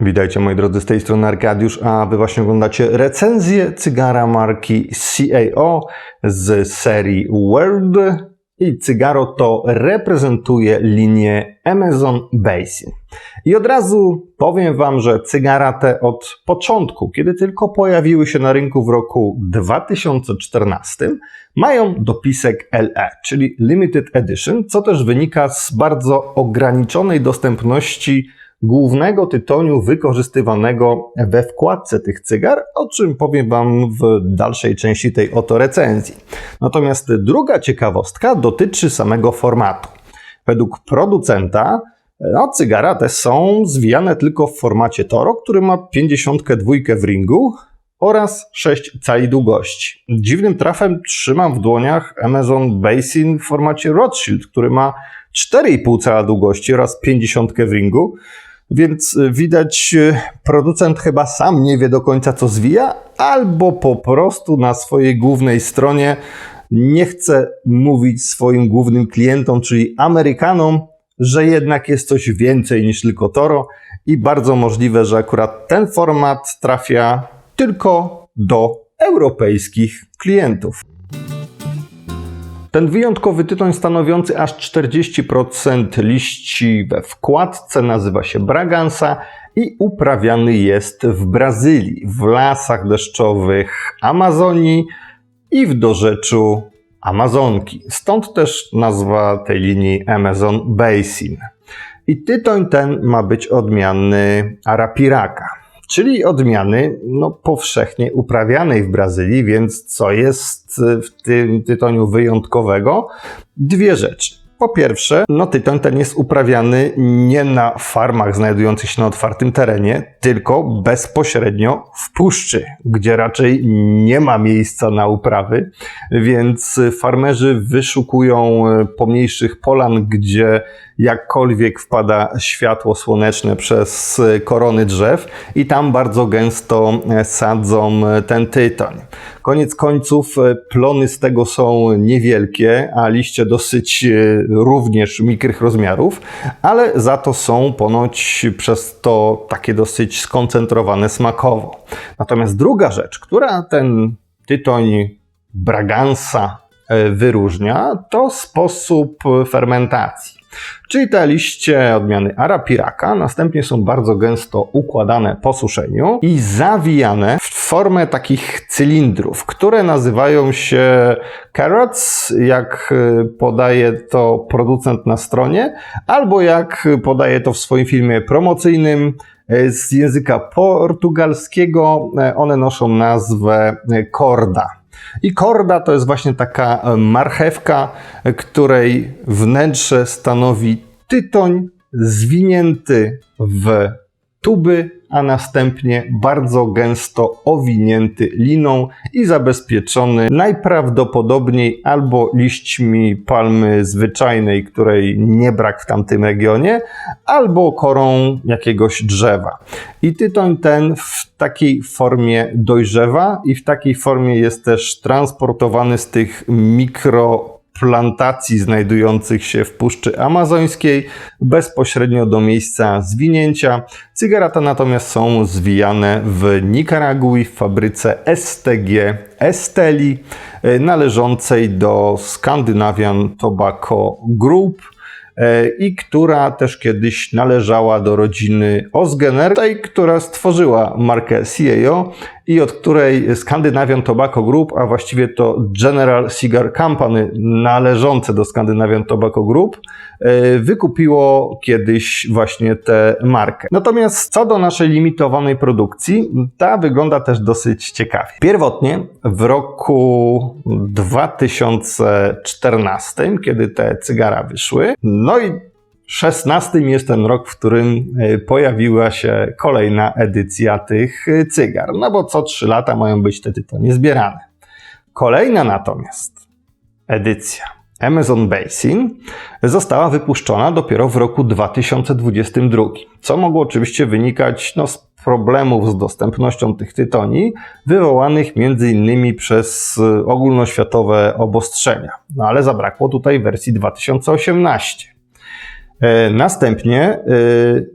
Witajcie moi drodzy, z tej strony Arkadiusz, a wy właśnie oglądacie recenzję cygara marki CAO z serii World i cygaro to reprezentuje linię Amazon Basin. I od razu powiem wam, że cygara te od początku, kiedy tylko pojawiły się na rynku w roku 2014, mają dopisek LE, czyli Limited Edition, co też wynika z bardzo ograniczonej dostępności głównego tytoniu wykorzystywanego we wkładce tych cygar, o czym powiem Wam w dalszej części tej oto recenzji. Natomiast druga ciekawostka dotyczy samego formatu. Według producenta no, cygara te są zwijane tylko w formacie Toro, który ma 52 w ringu oraz 6 cali długości. Dziwnym trafem trzymam w dłoniach Amazon Basin w formacie Rothschild, który ma 4,5 cala długości oraz 50 w ringu. Więc widać, e, producent chyba sam nie wie do końca, co zwija, albo po prostu na swojej głównej stronie nie chce mówić swoim głównym klientom, czyli Amerykanom, że jednak jest coś więcej niż tylko Toro i bardzo możliwe, że akurat ten format trafia tylko do europejskich klientów. Ten wyjątkowy tytoń stanowiący aż 40% liści we wkładce nazywa się Braganza i uprawiany jest w Brazylii, w lasach deszczowych Amazonii i w dorzeczu Amazonki. Stąd też nazwa tej linii Amazon Basin. I tytoń ten ma być odmiany Arapiraca czyli odmiany no, powszechnie uprawianej w Brazylii, więc co jest w tym tytoniu wyjątkowego? Dwie rzeczy. Po pierwsze, no tytoń ten jest uprawiany nie na farmach znajdujących się na otwartym terenie, tylko bezpośrednio w puszczy, gdzie raczej nie ma miejsca na uprawy, więc farmerzy wyszukują pomniejszych polan, gdzie jakkolwiek wpada światło słoneczne przez korony drzew i tam bardzo gęsto sadzą ten tytoń. Koniec końców plony z tego są niewielkie, a liście dosyć również mikrych rozmiarów, ale za to są ponoć przez to takie dosyć skoncentrowane smakowo. Natomiast druga rzecz, która ten tytoń Bragansa wyróżnia, to sposób fermentacji. Czyli te liście odmiany Arapiraca następnie są bardzo gęsto układane po suszeniu i zawijane w formę takich cylindrów, które nazywają się carrots, jak podaje to producent na stronie, albo jak podaje to w swoim filmie promocyjnym z języka portugalskiego, one noszą nazwę korda. I korda to jest właśnie taka marchewka, której wnętrze stanowi tytoń zwinięty w tuby, a następnie bardzo gęsto owinięty liną i zabezpieczony najprawdopodobniej albo liśćmi palmy zwyczajnej, której nie brak w tamtym regionie, albo korą jakiegoś drzewa. I tytoń ten w takiej formie dojrzewa i w takiej formie jest też transportowany z tych mikro plantacji znajdujących się w Puszczy Amazońskiej bezpośrednio do miejsca zwinięcia. Cygarata natomiast są zwijane w Nikaragui w fabryce STG Esteli należącej do Scandinavian Tobacco Group i która też kiedyś należała do rodziny Osgener, tej, która stworzyła markę CAO i od której Scandinavian Tobacco Group, a właściwie to General Cigar Company należące do Scandinavian Tobacco Group, wykupiło kiedyś właśnie tę markę. Natomiast co do naszej limitowanej produkcji, ta wygląda też dosyć ciekawie. Pierwotnie w roku 2014, kiedy te cygara wyszły, no i 16 jest ten rok, w którym pojawiła się kolejna edycja tych cygar. No bo co 3 lata mają być te tytonie zbierane. Kolejna natomiast edycja Amazon Basin została wypuszczona dopiero w roku 2022, co mogło oczywiście wynikać no, z problemów z dostępnością tych tytoni, wywołanych m.in. przez ogólnoświatowe obostrzenia. No ale zabrakło tutaj wersji 2018. E, Następnie e,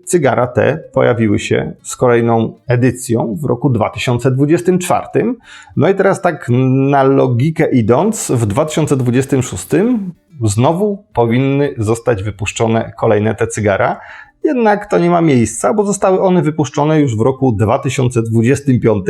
cygara te pojawiły się z kolejną edycją w roku 2024. No i teraz tak na logikę idąc, w 2026 znowu powinny zostać wypuszczone kolejne te cygara. Jednak to nie ma miejsca, bo zostały one wypuszczone już w roku 2025,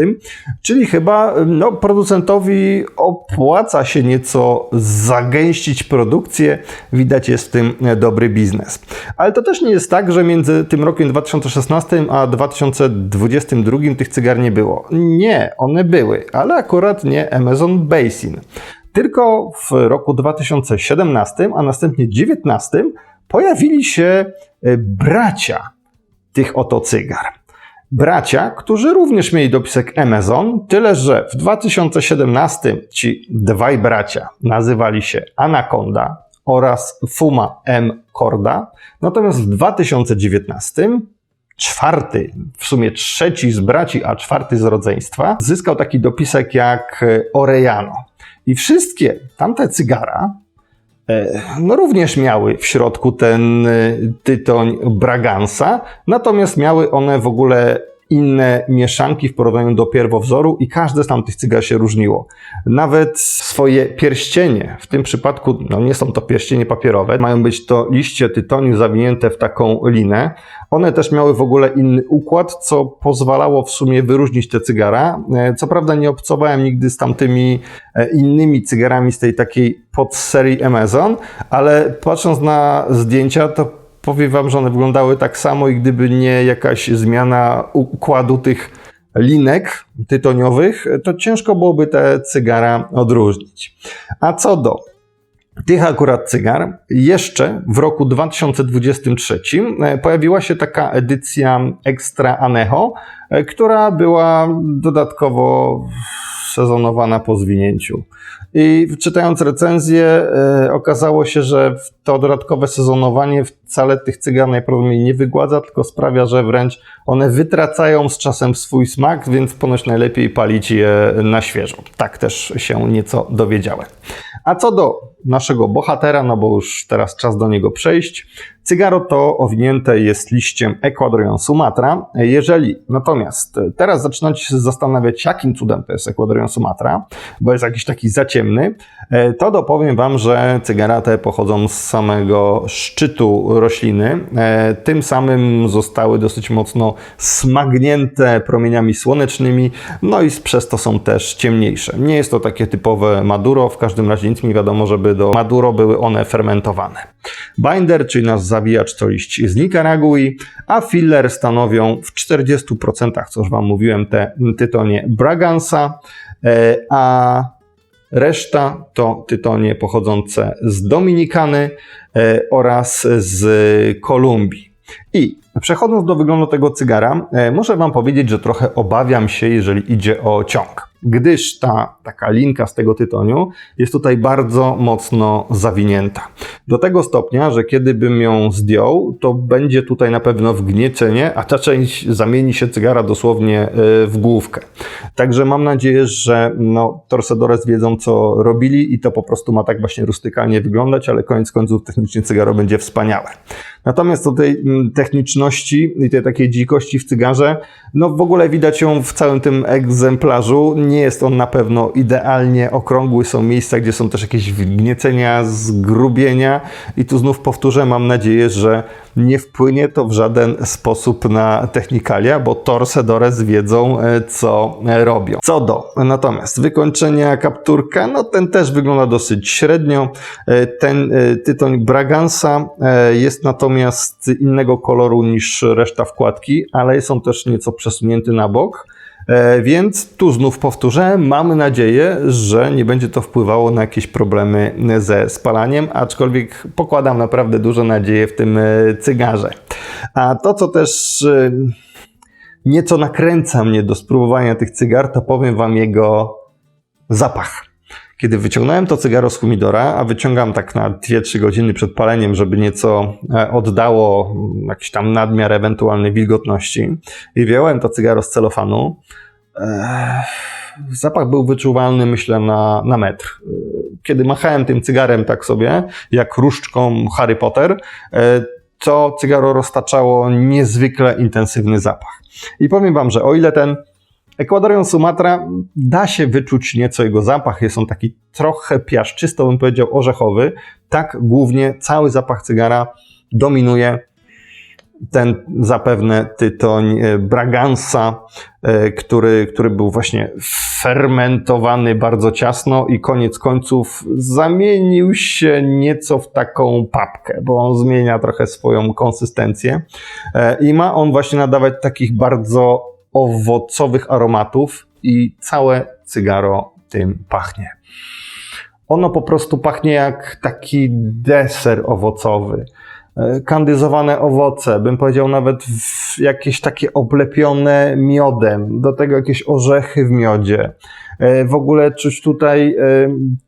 czyli chyba no, producentowi opłaca się nieco zagęścić produkcję. Widać jest w tym dobry biznes. Ale to też nie jest tak, że między tym rokiem 2016 a 2022 tych cygar nie było. Nie, one były, ale akurat nie Amazon Basin. Tylko w roku 2017, a następnie 2019 pojawili się e, bracia tych oto cygar. Bracia, którzy również mieli dopisek Amazon, tyle że w 2017 ci dwaj bracia nazywali się Anaconda oraz Fuma M. Corda, natomiast w 2019 czwarty, w sumie trzeci z braci, a czwarty z rodzeństwa, zyskał taki dopisek jak e, Orejano. I wszystkie tamte cygara E, no również miały w środku ten e, tytoń Bragansa, natomiast miały one w ogóle inne mieszanki w porównaniu do pierwowzoru i każde z tamtych cygar się różniło. Nawet swoje pierścienie, w tym przypadku no nie są to pierścienie papierowe, mają być to liście tytoniu zawinięte w taką linę. One też miały w ogóle inny układ, co pozwalało w sumie wyróżnić te cygara. E, co prawda nie obcowałem nigdy z tamtymi e, innymi cygarami z tej takiej podserii Amazon, ale patrząc na zdjęcia, to powiem wam, że one wyglądały tak samo i gdyby nie jakaś zmiana układu tych linek tytoniowych, to ciężko byłoby te cygara odróżnić. A co do tych akurat cygar, jeszcze w roku 2023 e, pojawiła się taka edycja Extra Anejo, e, która była dodatkowo sezonowana po zwinięciu. I czytając recenzję, e, okazało się, że to dodatkowe sezonowanie wcale tych cygar najprawdopodobniej nie wygładza, tylko sprawia, że wręcz one wytracają z czasem swój smak, więc ponoć najlepiej palić je na świeżo. Tak też się nieco dowiedziałem. A co do naszego bohatera, no bo już teraz czas do niego przejść. Cygaro to owinięte jest liściem Ecuadorian Sumatra. Jeżeli natomiast teraz zaczynacie się zastanawiać, jakim cudem to jest Ecuadorian Sumatra, bo jest jakiś taki zaciemny, to dopowiem Wam, że cygara te pochodzą z samego szczytu rośliny. Tym samym zostały dosyć mocno smagnięte promieniami słonecznymi, no i przez to są też ciemniejsze. Nie jest to takie typowe Maduro, w każdym razie nic mi wiadomo, żeby do Maduro były one fermentowane. Binder, czyli nasz zawijacz to liść z Nikaragui, a filler stanowią w 40%, co już Wam mówiłem, te tytonie Bragansa, e, a reszta to tytonie pochodzące z Dominikany e, oraz z Kolumbii. I przechodząc do wyglądu tego cygara, e, muszę Wam powiedzieć, że trochę obawiam się, jeżeli idzie o ciąg gdyż ta taka linka z tego tytoniu jest tutaj bardzo mocno zawinięta. Do tego stopnia, że kiedy bym ją zdjął, to będzie tutaj na pewno wgniecenie, a ta część zamieni się cygara dosłownie e, w główkę. Także mam nadzieję, że no, Torcedores wiedzą, co robili i to po prostu ma tak właśnie rustykalnie wyglądać, ale koniec końców technicznie cygaro będzie wspaniałe. Natomiast do tej mm, techniczności i tej takiej dzikości w cygarze, no w ogóle widać ją w całym tym egzemplarzu. Nie jest on na pewno idealnie okrągły, są miejsca, gdzie są też jakieś wgniecenia, zgrubienia i tu znów powtórzę, mam nadzieję, że nie wpłynie to w żaden sposób na technikalia, bo Torcedores wiedzą, e, co robią. Co do natomiast wykończenia kapturka, no ten też wygląda dosyć średnio. E, ten e, tytoń Bragansa jest natomiast innego koloru niż reszta wkładki, ale jest on też nieco przesunięty na bok. Więc tu znów powtórzę, mamy nadzieję, że nie będzie to wpływało na jakieś problemy ze spalaniem, aczkolwiek pokładam naprawdę duże nadzieje w tym cygarze. A to, co też y, nieco nakręca mnie do spróbowania tych cygar, to powiem Wam jego zapach. Kiedy wyciągnąłem to cygaro z humidora, a wyciągam tak na 2-3 godziny przed paleniem, żeby nieco e, oddało jakiś tam nadmiar ewentualnej wilgotności i wyjąłem to cygaro z celofanu, e, zapach był wyczuwalny, myślę, na, na metr. Kiedy machałem tym cygarem tak sobie, jak różdżką Harry Potter, e, to cygaro roztaczało niezwykle intensywny zapach. I powiem Wam, że o ile ten Ekwadorian Sumatra da się wyczuć nieco jego zapach, jest on taki trochę piaszczysto, bym powiedział orzechowy, tak głównie cały zapach cygara dominuje ten zapewne tytoń e, Braganza, e, który, który był właśnie fermentowany bardzo ciasno i koniec końców zamienił się nieco w taką papkę, bo on zmienia trochę swoją konsystencję e, i ma on właśnie nadawać takich bardzo owocowych aromatów i całe cygaro tym pachnie. Ono po prostu pachnie jak taki deser owocowy. E, kandyzowane owoce, bym powiedział nawet jakieś takie oblepione miodem, do tego jakieś orzechy w miodzie. E, w ogóle czuć tutaj e,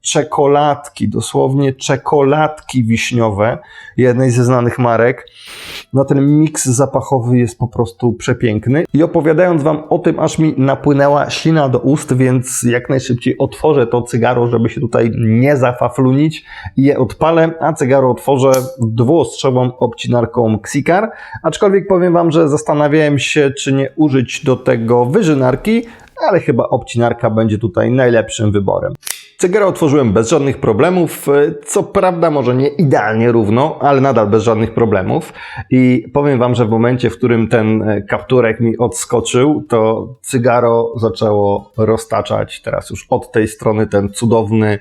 czekoladki, dosłownie czekoladki wiśniowe, jednej ze znanych marek. No ten miks zapachowy jest po prostu przepiękny. I opowiadając Wam o tym, aż mi napłynęła ślina do ust, więc jak najszybciej otworzę to cygaro, żeby się tutaj nie zafaflunić i je odpalę, a cygaro otworzę dwuostrzową obcinarką Xikar. Aczkolwiek powiem Wam, że zastanawiałem się, czy nie użyć do tego wyżynarki, ale chyba obcinarka będzie tutaj najlepszym wyborem. Cygaro otworzyłem bez żadnych problemów, co prawda może nie idealnie równo, ale nadal bez żadnych problemów. I powiem Wam, że w momencie, w którym ten kapturek mi odskoczył, to cygaro zaczęło roztaczać teraz już od tej strony ten cudowny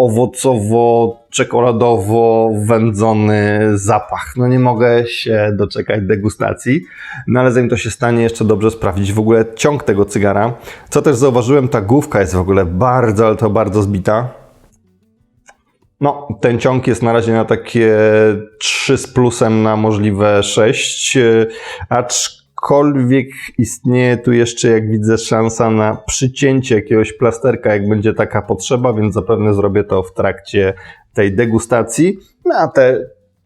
owocowo-czekoladowo-wędzony zapach. No nie mogę się doczekać degustacji, no ale zanim to się stanie, jeszcze dobrze sprawdzić w ogóle ciąg tego cygara. Co też zauważyłem, ta główka jest w ogóle bardzo, ale to bardzo zbita. No, ten ciąg jest na razie na takie 3 z plusem na możliwe 6, acz aczkolwiek istnieje tu jeszcze, jak widzę, szansa na przycięcie jakiegoś plasterka, jak będzie taka potrzeba, więc zapewne zrobię to w trakcie tej degustacji. No a tę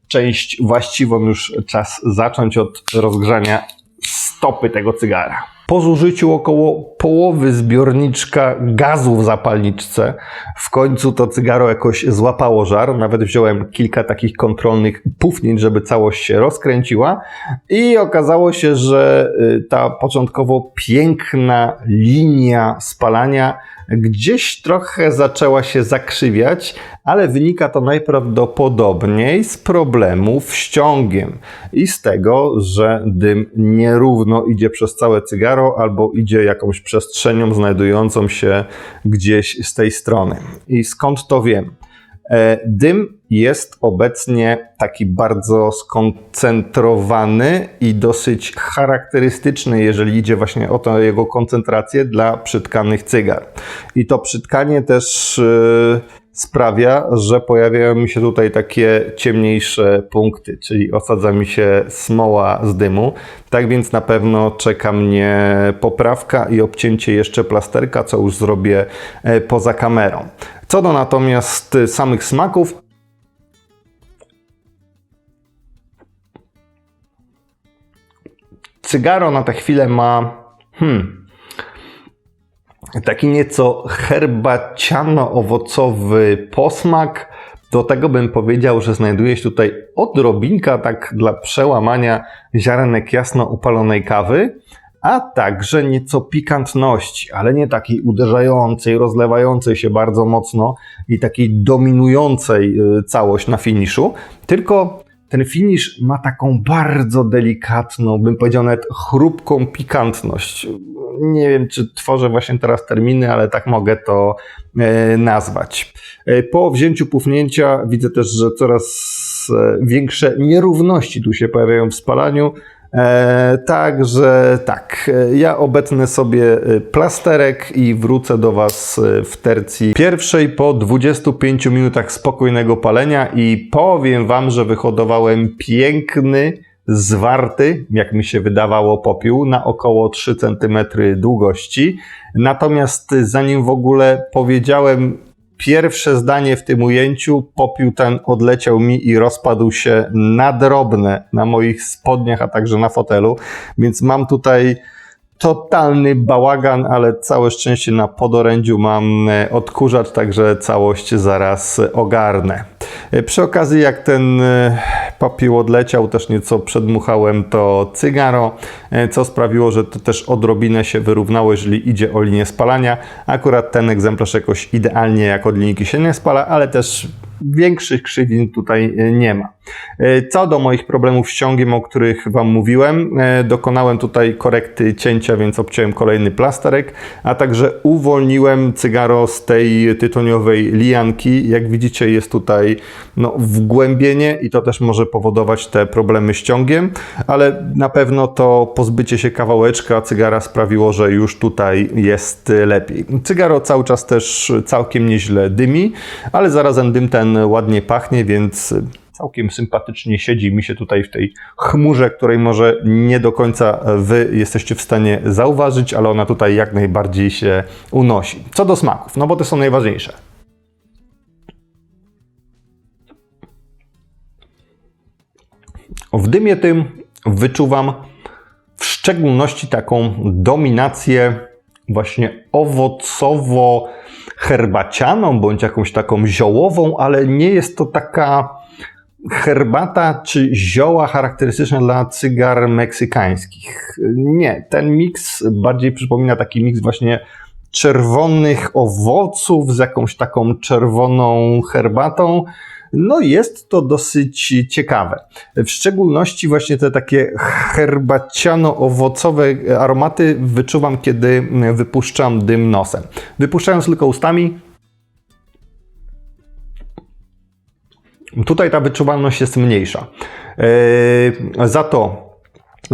część właściwą już czas zacząć od rozgrzania stopy tego cygara. Po zużyciu około połowy zbiorniczka gazu w zapalniczce, w końcu to cygaro jakoś złapało żar. Nawet wziąłem kilka takich kontrolnych pufnięć, żeby całość się rozkręciła. I okazało się, że y, ta początkowo piękna linia spalania gdzieś trochę zaczęła się zakrzywiać, ale wynika to najprawdopodobniej z problemów ściągiem i z tego, że dym nierówno idzie przez całe cygaro albo idzie jakąś przestrzenią znajdującą się gdzieś z tej strony. I skąd to wiem? E, dym jest obecnie taki bardzo skoncentrowany i dosyć charakterystyczny, jeżeli idzie właśnie o tę jego koncentrację dla przytkanych cygar. I to przytkanie też e, sprawia, że pojawiają mi się tutaj takie ciemniejsze punkty, czyli osadza mi się smoła z dymu. Tak więc na pewno czeka mnie poprawka i obcięcie jeszcze plasterka, co już zrobię e, poza kamerą. Co do natomiast samych smaków, cygaro na tę chwilę ma hmm, taki nieco herbaciano-owocowy posmak. Do tego bym powiedział, że znajduje się tutaj odrobinka tak dla przełamania ziarenek jasno upalonej kawy, a także nieco pikantności, ale nie takiej uderzającej, rozlewającej się bardzo mocno i takiej dominującej y, całość na finiszu, tylko ten finish ma taką bardzo delikatną, bym powiedział nawet chrupką pikantność. Nie wiem, czy tworzę właśnie teraz terminy, ale tak mogę to e, nazwać. E, po wzięciu pufnięcia widzę też, że coraz e, większe nierówności tu się pojawiają w spalaniu. E, także tak, ja obetnę sobie plasterek i wrócę do Was w tercji pierwszej po 25 minutach spokojnego palenia i powiem Wam, że wyhodowałem piękny, zwarty, jak mi się wydawało, popiół na około 3 cm długości. Natomiast zanim w ogóle powiedziałem pierwsze zdanie w tym ujęciu, popiół ten odleciał mi i rozpadł się na drobne na moich spodniach, a także na fotelu, więc mam tutaj totalny bałagan, ale całe szczęście na podorędziu mam e, odkurzacz, także całość zaraz ogarnę. E, Przy okazji, jak ten e, popiół odleciał, też nieco przedmuchałem to cygaro, co sprawiło, że to też odrobinę się wyrównało, jeżeli idzie o linię spalania. Akurat ten egzemplarz jakoś idealnie jak od linijki się nie spala, ale też większych krzywin tutaj e, nie ma. E, Co do moich problemów z ciągiem, o których Wam mówiłem, e, dokonałem tutaj korekty cięcia, więc obciąłem kolejny plasterek, a także uwolniłem cygaro z tej tytoniowej lianki. Jak widzicie jest tutaj no, wgłębienie i to też może powodować te problemy z ciągiem, ale na pewno to pozbycie się kawałeczka cygara sprawiło, że już tutaj jest lepiej. Cygaro cały czas też całkiem nieźle dymi, ale zarazem dym ten ładnie pachnie, więc całkiem sympatycznie siedzi mi się tutaj w tej chmurze, której może nie do końca wy jesteście w stanie zauważyć, ale ona tutaj jak najbardziej się unosi. Co do smaków, no bo te są najważniejsze. W dymie tym wyczuwam w szczególności taką dominację właśnie owocowo-herbacianą, bądź jakąś taką ziołową, ale nie jest to taka herbata czy zioła charakterystyczne dla cygar meksykańskich. Nie, ten miks bardziej przypomina taki miks właśnie czerwonych owoców z jakąś taką czerwoną herbatą. No jest to dosyć ciekawe. W szczególności właśnie te takie herbaciano-owocowe aromaty wyczuwam, kiedy wypuszczam dym nosem. Wypuszczając tylko ustami, Tutaj ta wyczuwalność jest mniejsza. Yy, za to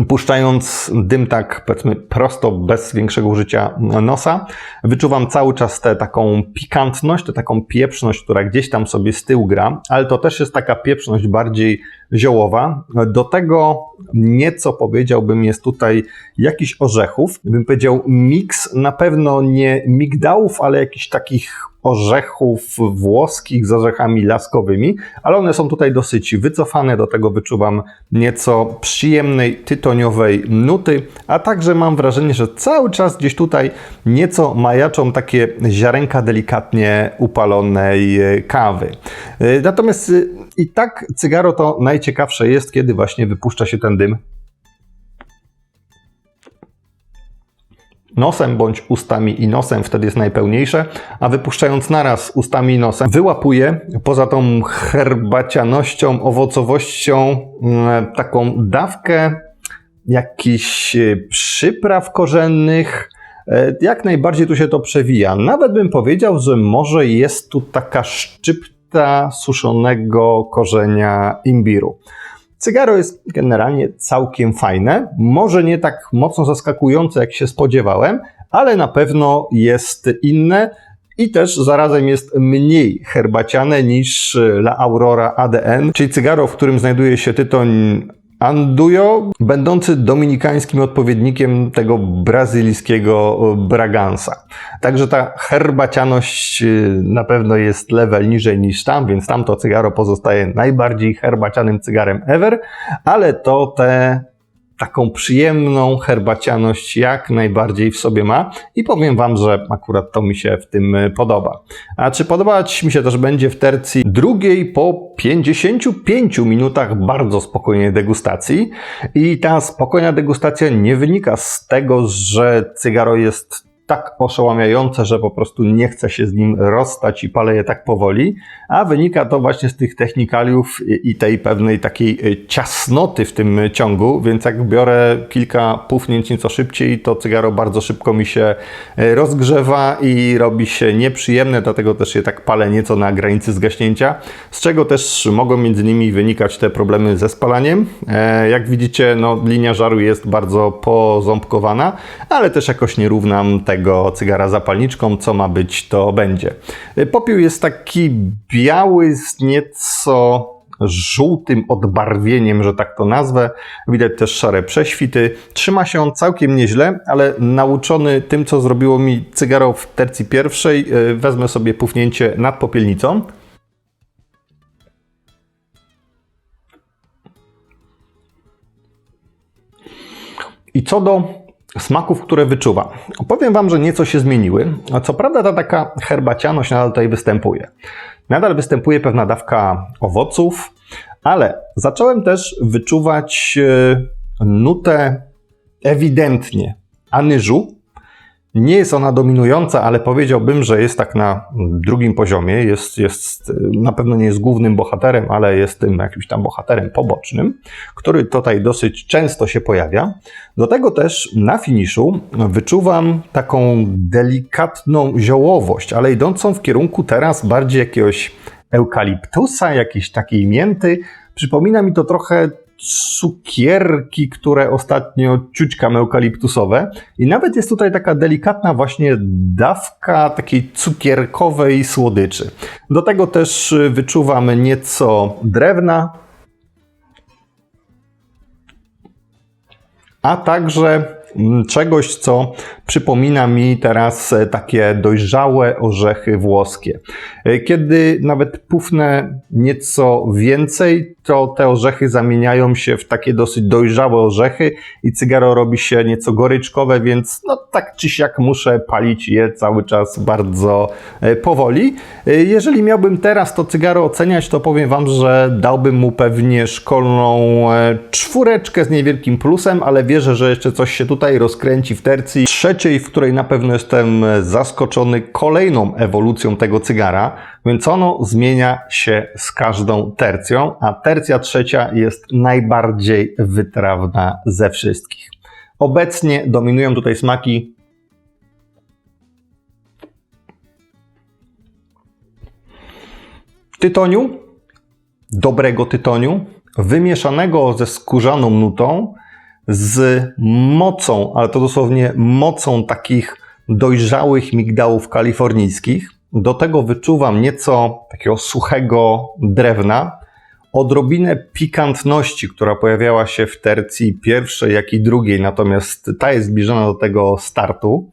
puszczając dym tak powiedzmy prosto, bez większego użycia nosa, wyczuwam cały czas tę taką pikantność, tę taką pieprzność, która gdzieś tam sobie z tyłu gra, ale to też jest taka pieprzność bardziej ziołowa. Do tego nieco powiedziałbym jest tutaj jakiś orzechów. Bym powiedział miks, na pewno nie migdałów, ale jakichś takich orzechów włoskich z orzechami laskowymi, ale one są tutaj dosyć wycofane, do tego wyczuwam nieco przyjemnej, tytoniowej nuty, a także mam wrażenie, że cały czas gdzieś tutaj nieco majaczą takie ziarenka delikatnie upalonej kawy. Natomiast i tak cygaro to najciekawsze jest, kiedy właśnie wypuszcza się ten dym nosem bądź ustami i nosem, wtedy jest najpełniejsze, a wypuszczając naraz ustami i nosem, wyłapuje poza tą herbacianością, owocowością mm, taką dawkę jakichś e, przypraw korzennych. E, Jak najbardziej tu się to przewija. Nawet bym powiedział, że może jest tu taka szczypta suszonego korzenia imbiru. Cygaro jest generalnie całkiem fajne, może nie tak mocno zaskakujące, jak się spodziewałem, ale na pewno jest inne i też zarazem jest mniej herbaciane niż La Aurora ADN, czyli cygaro, w którym znajduje się tytoń Andujo, będący dominikańskim odpowiednikiem tego brazylijskiego Bragansa. Także ta herbacianość y, na pewno jest level niżej niż tam, więc tamto cygaro pozostaje najbardziej herbacianym cygarem ever, ale to te taką przyjemną herbacianość jak najbardziej w sobie ma i powiem Wam, że akurat to mi się w tym podoba. A czy podobać mi się też będzie w tercji drugiej po 55 minutach bardzo spokojnej degustacji i ta spokojna degustacja nie wynika z tego, że cygaro jest tak oszałamiające, że po prostu nie chce się z nim rozstać i palę je tak powoli, a wynika to właśnie z tych technikaliów i tej pewnej takiej ciasnoty w tym ciągu, więc jak biorę kilka pufnięć nieco szybciej, to cygaro bardzo szybko mi się rozgrzewa i robi się nieprzyjemne, dlatego też je tak palę nieco na granicy zgaśnięcia, z czego też mogą między innymi wynikać te problemy ze spalaniem. Jak widzicie, no, linia żaru jest bardzo poząbkowana, ale też jakoś nie równam tego tego cygara zapalniczką, co ma być, to będzie. Popiół jest taki biały z nieco żółtym odbarwieniem, że tak to nazwę. Widać też szare prześwity. Trzyma się on całkiem nieźle, ale nauczony tym, co zrobiło mi cygaro w tercji pierwszej, wezmę sobie pufnięcie nad popielnicą. I co do smaków, które wyczuwam. Powiem Wam, że nieco się zmieniły. Co prawda ta taka herbacianość nadal tutaj występuje. Nadal występuje pewna dawka owoców, ale zacząłem też wyczuwać e, nutę ewidentnie anyżu, nie jest ona dominująca, ale powiedziałbym, że jest tak na drugim poziomie. Jest, jest, na pewno nie jest głównym bohaterem, ale jest tym jakimś tam bohaterem pobocznym, który tutaj dosyć często się pojawia. Do tego też na finiszu wyczuwam taką delikatną ziołowość, ale idącą w kierunku teraz bardziej jakiegoś eukaliptusa, jakiejś takiej mięty. Przypomina mi to trochę cukierki, które ostatnio ciućkam eukaliptusowe. I nawet jest tutaj taka delikatna właśnie dawka takiej cukierkowej słodyczy. Do tego też wyczuwam nieco drewna, a także Mm, czegoś, co przypomina mi teraz e, takie dojrzałe orzechy włoskie. E, kiedy nawet pufnę nieco więcej, to te orzechy zamieniają się w takie dosyć dojrzałe orzechy i cygaro robi się nieco goryczkowe, więc no tak czy siak muszę palić je cały czas bardzo e, powoli. Jeżeli miałbym teraz to cygaro oceniać, to powiem Wam, że dałbym mu pewnie szkolną czwóreczkę z niewielkim plusem, ale wierzę, że jeszcze coś się tutaj rozkręci w tercji trzeciej, w której na pewno jestem zaskoczony kolejną ewolucją tego cygara, więc ono zmienia się z każdą tercją, a tercja trzecia jest najbardziej wytrawna ze wszystkich. Obecnie dominują tutaj smaki tytoniu, dobrego tytoniu, wymieszanego ze skórzaną nutą, z mocą, ale to dosłownie mocą takich dojrzałych migdałów kalifornijskich. Do tego wyczuwam nieco takiego suchego drewna, odrobinę pikantności, która pojawiała się w tercji pierwszej, jak i drugiej, natomiast ta jest zbliżona do tego startu.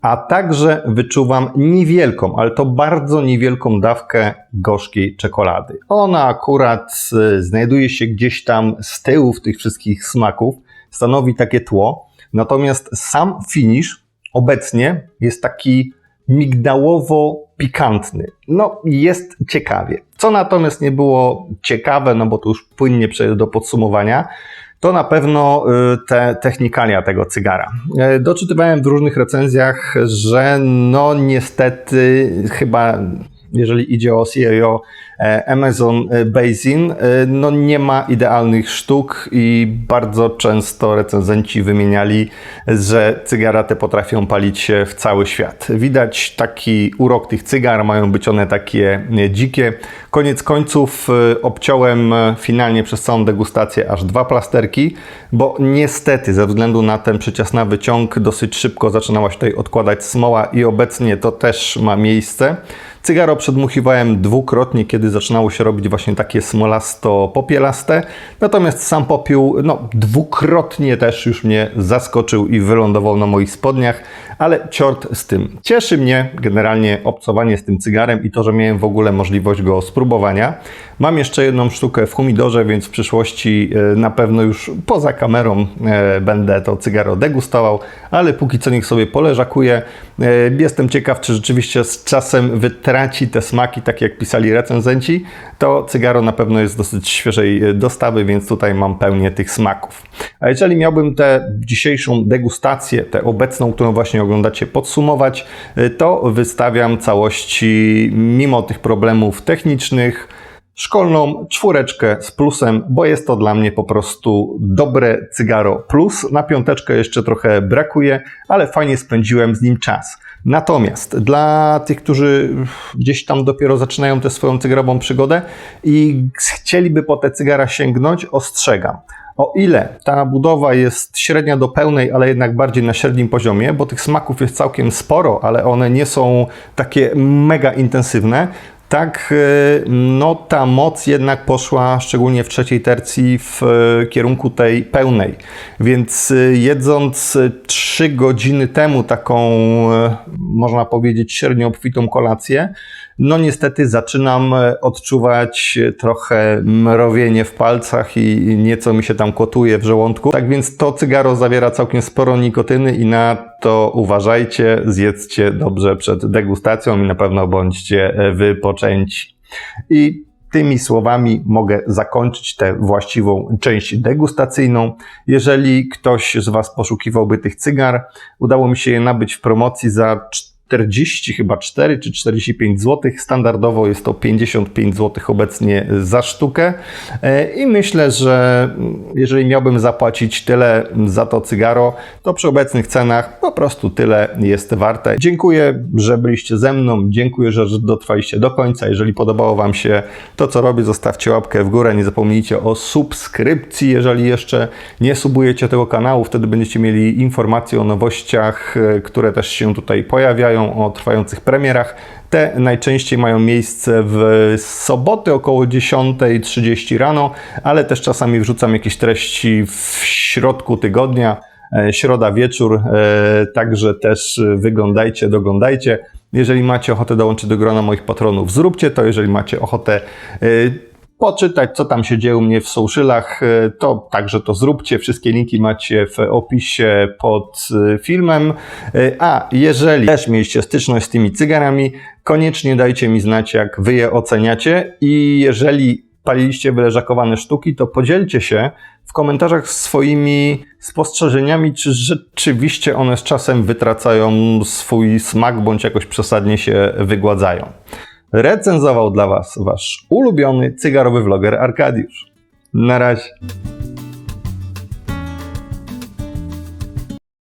A także wyczuwam niewielką, ale to bardzo niewielką dawkę gorzkiej czekolady. Ona akurat y, znajduje się gdzieś tam z tyłu w tych wszystkich smaków, stanowi takie tło. Natomiast sam finish obecnie jest taki migdałowo-pikantny. No, jest ciekawie. Co natomiast nie było ciekawe, no bo tu już płynnie przejdę do podsumowania, to na pewno y, te technikalia tego cygara. Y, doczytywałem w różnych recenzjach, że no niestety chyba jeżeli idzie o CIO e, Amazon e, Basin, e, no nie ma idealnych sztuk i bardzo często recenzenci wymieniali, że cygara te potrafią palić się w cały świat. Widać taki urok tych cygar, mają być one takie dzikie. Koniec końców obciąłem finalnie przez całą degustację aż dwa plasterki, bo niestety ze względu na ten przeciasnawy ciąg dosyć szybko zaczynała się tutaj odkładać smoła i obecnie to też ma miejsce. Cygaro przedmuchiwałem dwukrotnie, kiedy zaczynało się robić właśnie takie smolasto-popielaste. Natomiast sam popiół, no, dwukrotnie też już mnie zaskoczył i wylądował na moich spodniach, ale ciort z tym. Cieszy mnie generalnie obcowanie z tym cygarem i to, że miałem w ogóle możliwość go spróbowania. Mam jeszcze jedną sztukę w humidorze, więc w przyszłości e, na pewno już poza kamerą e, będę to cygaro degustował, ale póki co niech sobie poleżakuje. E, jestem ciekaw, czy rzeczywiście z czasem wytraci te smaki, tak jak pisali recenzenci. To cygaro na pewno jest dosyć świeżej dostawy, więc tutaj mam pełnię tych smaków. A jeżeli miałbym tę dzisiejszą degustację, tę obecną, którą właśnie oglądacie, podsumować, to wystawiam całości, mimo tych problemów technicznych, szkolną czwóreczkę z plusem, bo jest to dla mnie po prostu dobre cygaro plus. Na piąteczkę jeszcze trochę brakuje, ale fajnie spędziłem z nim czas. Natomiast dla tych, którzy gdzieś tam dopiero zaczynają tę swoją cygarową przygodę i chcieliby po te cygara sięgnąć, ostrzegam. O ile ta budowa jest średnia do pełnej, ale jednak bardziej na średnim poziomie, bo tych smaków jest całkiem sporo, ale one nie są takie mega intensywne, tak, e, no ta moc jednak poszła, szczególnie w trzeciej tercji, w e, kierunku tej pełnej. Więc e, jedząc 3 godziny temu taką, można powiedzieć, średnio obfitą kolację, no niestety zaczynam e, odczuwać e, trochę mrowienie w palcach i nieco mi się tam kotuje w żołądku. Tak więc to cygaro zawiera całkiem sporo nikotyny i na to uważajcie, zjedzcie dobrze przed degustacją i na pewno bądźcie e, wypoczęci. I tymi słowami mogę zakończyć tę właściwą część degustacyjną. Jeżeli ktoś z Was poszukiwałby tych cygar, udało mi się je nabyć w promocji za 40 chyba 4 czy 45 zł. Standardowo jest to 55 zł obecnie za sztukę. E, I myślę, że jeżeli miałbym zapłacić tyle za to cygaro, to przy obecnych cenach po prostu tyle jest warte. Dziękuję, że byliście ze mną. Dziękuję, że dotrwaliście do końca. Jeżeli podobało Wam się to, co robię, zostawcie łapkę w górę. Nie zapomnijcie o subskrypcji, jeżeli jeszcze nie subujecie tego kanału. Wtedy będziecie mieli informacje o nowościach, e, które też się tutaj pojawiają, o trwających premierach. Te najczęściej mają miejsce w soboty około 10.30 rano, ale też czasami wrzucam jakieś treści w środku tygodnia, e, środa wieczór, e, także też wyglądajcie, doglądajcie. Jeżeli macie ochotę dołączyć do grona moich patronów, zróbcie to. Jeżeli macie ochotę e, poczytać, co tam się dzieje u mnie w socialach, e, to także to zróbcie. Wszystkie linki macie w opisie pod e, filmem. E, A jeżeli też mieliście styczność z tymi cygarami, koniecznie dajcie mi znać, jak wy je oceniacie i jeżeli paliliście wyleżakowane sztuki, to podzielcie się w komentarzach swoimi spostrzeżeniami, czy rzeczywiście one z czasem wytracają swój smak, bądź jakoś przesadnie się wygładzają. Recenzował dla Was Wasz ulubiony cygarowy vloger Arkadiusz. Na razie.